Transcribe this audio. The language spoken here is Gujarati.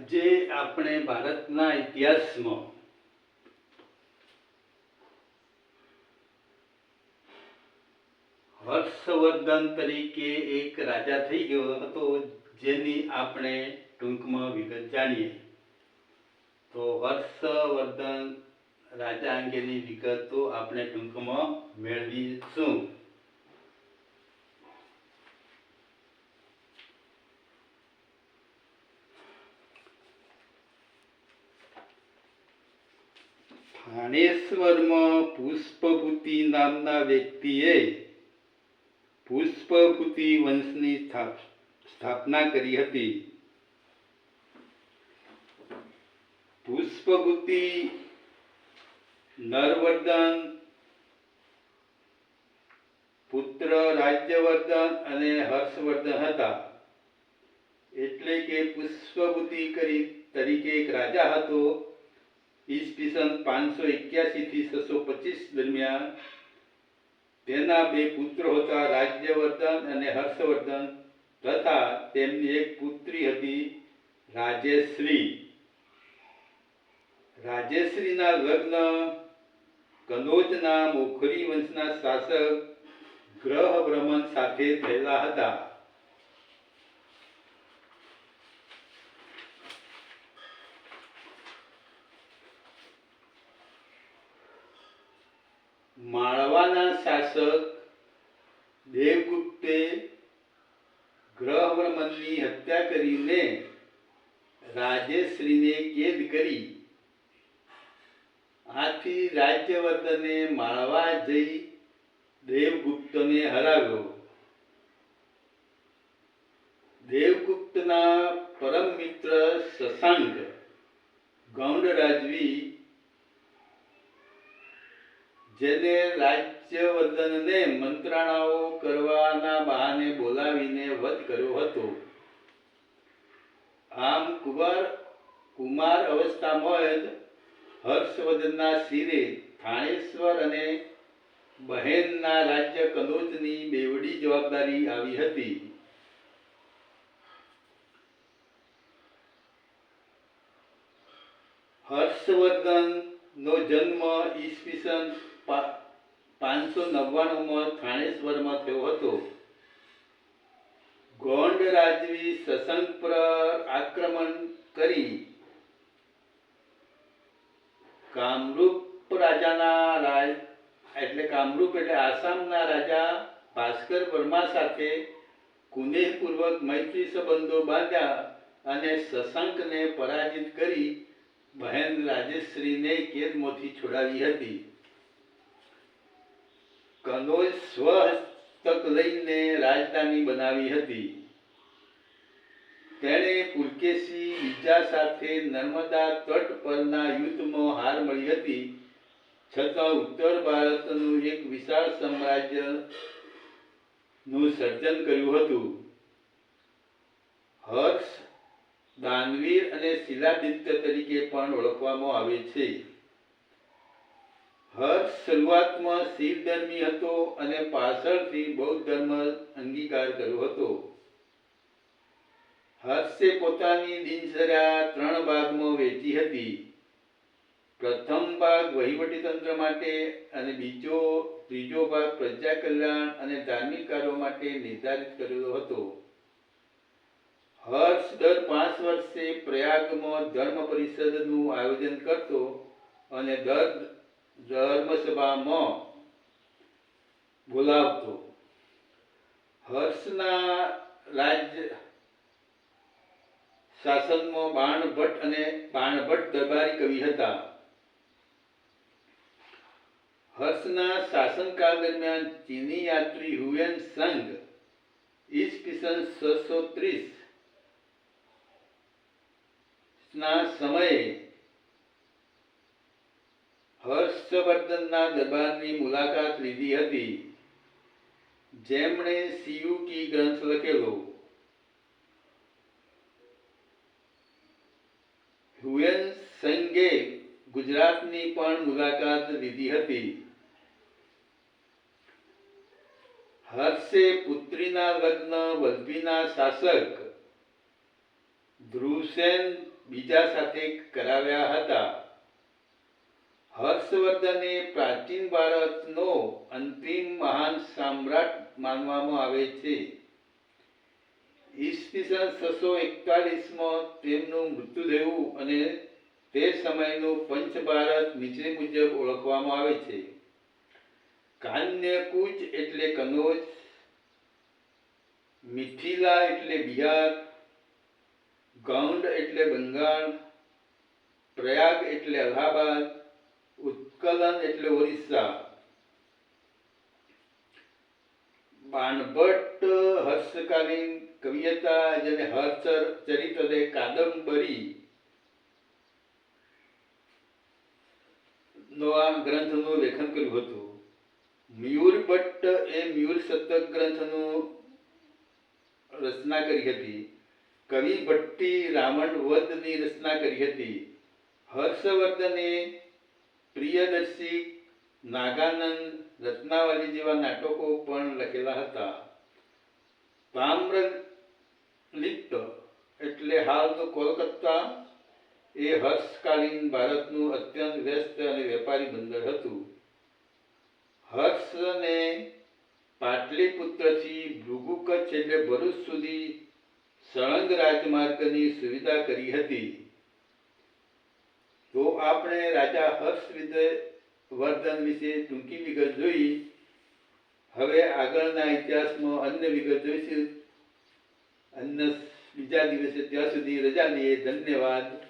આજે આપણે ભારતના ઇતિહાસમાં હર્ષવર્ધન તરીકે એક રાજા થઈ ગયો હતો, જેની આપણે ટૂંકમાં વિગત જાણીએ. તો હર્ષવર્ધન રાજા અંગેની વિગતો આપણે ટૂંકમાં મેળવીશું. થાનેશ્વરમાં પુષ્પભૂતિ નામના વ્યક્તિએ પુષ્પભૂતિ વંશની સ્થાપના કરી હતી પુષ્પભૂતિ નરવર્ધન પુત્ર રાજ્યવર્ધન અને હર્ષવર્ધન હતા એટલે કે પુષ્પભૂતિ કરી, તરીકે એક રાજા હતો. ઈસવીસન પાંચસો એક્યાસીથી છસો પચીસ દરમિયાન તેના બે પુત્ર હતા રાજ્યવર્ધન અને હર્ષવર્ધન તથા તેમની એક પુત્રી હતી રાજેશ્રી. રાજેશ્રીના લગ્ન કનોજના મોખરી વંશના શાસક ગ્રહ ભ્રમણ સાથે થયેલા હતા. માળવાના શાસક દેવગુપ્તે ગ્રહવર્મનની હત્યા કરીને રાજેશ્રીને કેદ કરી. આથી રાજ્યવર્ધને માળવા જઈ દેવગુપ્તને હરાવ્યો. દેવગુપ્તના પરમ મિત્ર શશાંક ગૌંડ રાજવી જેને રાજ્યવર્ધનને મંત્રણાઓ કરવાના બહાને બોલાવીને વધ કર્યો હતો. આમ કુમાર કુમાર અવસ્થામાં જ હર્ષવર્ધનના શિરે થાણેશ્વર અને બહેનના રાજ્ય કનોજની બેવડી જવાબદારી આવી હતી. હર્ષવર્ધન નો જન્મ ઈસવીસન પાંચસો નવ્વાણુંમાં થાણેશ્વરમાં થયો હતો. ગોંડ રાજવી પર આક્રમણ કરી. કામરૂપ રાજાના રાજ એટલે કામરૂપ એટલે આસામના રાજા ભાસ્કર વર્મા સાથે કુનેહપૂર્વક મૈત્રી સંબંધો બાંધ્યા અને શશાંકને પરાજિત કરી બહેન રાજેશ્રીને કેદમાંથી છોડાવી હતી. કનોજ સ્વહસ્તક લઈને રાજધાની બનાવી હતી. તેણે પુલકેશી બીજા સાથે નર્મદા તટ પરના યુદ્ધમાં હાર મળી હતી. છતાં ઉત્તર ભારતનું એક વિશાળ સામ્રાજ્યનું સર્જન કર્યું હતું. હર્ષ દાનવીર અને શિલાદિત્ય તરીકે પણ ઓળખવામાં આવે છે. હર્ષ શરૂઆતમાં શિવ ધર્મી હતો અને પાછળથી બૌદ્ધ ધર્મ અંગીકાર કર્યો હતો. હર્ષે પોતાની દિનચર્યા ત્રણ ભાગમાં વહેંચી હતી. પ્રથમ ભાગ વહીવટી તંત્ર માટે અને બીજો, ત્રીજો ભાગ પ્રજા કલ્યાણ અને ધાર્મિક કાર્યો માટે નિર્ધારિત કરેલો હતો. હર્ષ દર પાંચ વર્ષે પ્રયાગમાં ધર્મ પરિષદનું આયોજન કરતો અને દર ધર્મસભામાં બોલાવતો. હર્ષના રાજ્ય શાસનમાં બાણભટ્ટ અને બાણભટ્ટ દરબારી કવિ હતા. હર્ષના શાસનકાળ દરમિયાન ચીની યાત્રી હુએન સંઘ ઈસવીસન છસો ત્રીસ ના સમયે હર્ષવર્ધનના દરબારની મુલાકાત લીધી હતી. જેમણે સિયુકી ગ્રંથ લખેલો. હુએન સંગે ગુજરાતની પણ મુલાકાત લીધી હતી. હર્ષે પુત્રીના લગ્ન વલ્લભીના શાસક ધ્રુવસેન બીજા સાથે કરાવ્યા હતા. હર્ષવર્ધને પ્રાચીન ભારતનો અંતિમ મહાન સમ્રાટ માનવામાં આવે છે. ઈસવીસન છસો એકતાલીસમાં તેમનું મૃત્યુ થયું અને તે સમયનું પંચ ભારત નીચે મુજબ ઓળખવામાં આવે છે. કાન્યકુચ એટલે કનોજ, મિથિલા એટલે બિહાર, ગૌંડ એટલે બંગાળ, પ્રયાગ એટલે અલ્હાબાદ ઉત્કલન એટલે ઓરિસ્સા. બાણભટ્ટ હર્ષકાલીન કવિતા જેને હર્ષર ચરિત અને કાદંબરી નો આ ગ્રંથનું લેખન કર્યું હતું. મયુર ભટ્ટ એ મયુર શતક ગ્રંથનું રચના કરી હતી. કવિ ભટ્ટી રાવણ વધની રચના કરી હતી. હર્ષવર્ધને પ્રિયદર્શી નાગાનંદ રત્નાવલી જેવા નાટકો પણ લખેલા હતા. તામ્રલિપ્ત એટલે હાલનું કોલકાતા એ હર્ષકાલીન ભારતનું અત્યંત વ્યસ્ત અને વેપારી બંદર હતું. હર્ષને પાટલીપુત્રથી ભૃગુ કચ્છ એટલે ભરૂચ સુધી સળંગ રાજમાર્ગની સુવિધા કરી હતી. તો આપણે રાજા હર્ષ વર્ધન વિશે ટૂંકી વિગત જોઈ. હવે આગળના ઇતિહાસમાં અન્ય વિગત જોઈશું. અન્ય બીજા દિવસે ત્યાં સુધી રજા લઈએ ધન્યવાદ.